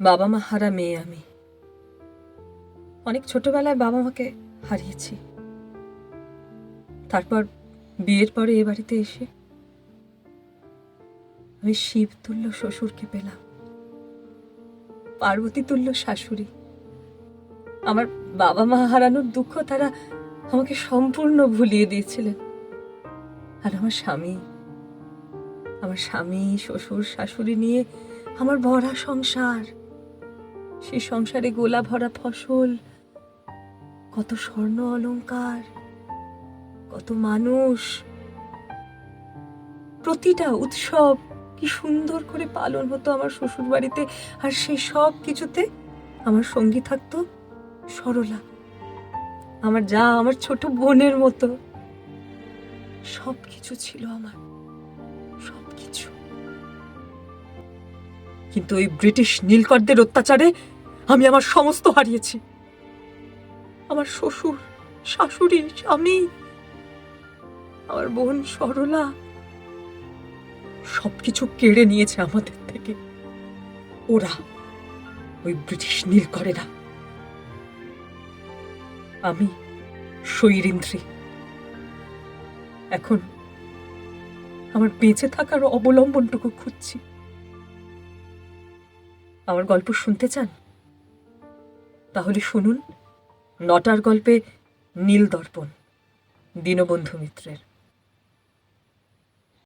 বাবা মা হারা মেয়ে আমি। অনেক ছোটবেলায় বাবা মাকে হারিয়েছি। তারপর বিয়ের পরে এ বাড়িতে এসে আমি শিব তুল্য শ্বশুরকে পেলাম। পার্বতী তুল্য শাশুড়ি। আমার বাবা মা হারানোর দুঃখ তারা আমাকে সম্পূর্ণ ভুলিয়ে দিয়েছিলেন। আর আমার স্বামী আমার স্বামী, শ্বশুর, শাশুড়ি নিয়ে আমার ভরা সংসার সেই সংসারে গোলা ভরা ফসল, কত স্বর্ণ অলংকার কত মানুষ। প্রতিটা উৎসব কি সুন্দর করে পালন হতো আমার শ্বশুর বাড়িতে আর সেই সব কিছুতে আমার সঙ্গী থাকতো সরলা, আমার যা আমার ছোট বোনের মতো। সব কিছু ছিল আমার সব কিছু কিন্তু ওই ব্রিটিশ নীলকরদের অত্যাচারে আমি আমার সমস্ত হারিয়েছি। আমার শ্বশুর, শাশুড়ি, স্বামী, আমার বোন সরলা, সবকিছু কেড়ে নিয়েছে আমাদের থেকে। ওরা ওই ব্রিটিশ নীলকরেরা। আমি শৈরিন্দ্রী এখন আমার বেঁচে থাকার অবলম্বনটুকু খুঁজছি। আমার গল্প শুনতে চান? তাহলে শুনুন নটার গল্পে নীল দর্পণ দীনবন্ধু মিত্রের।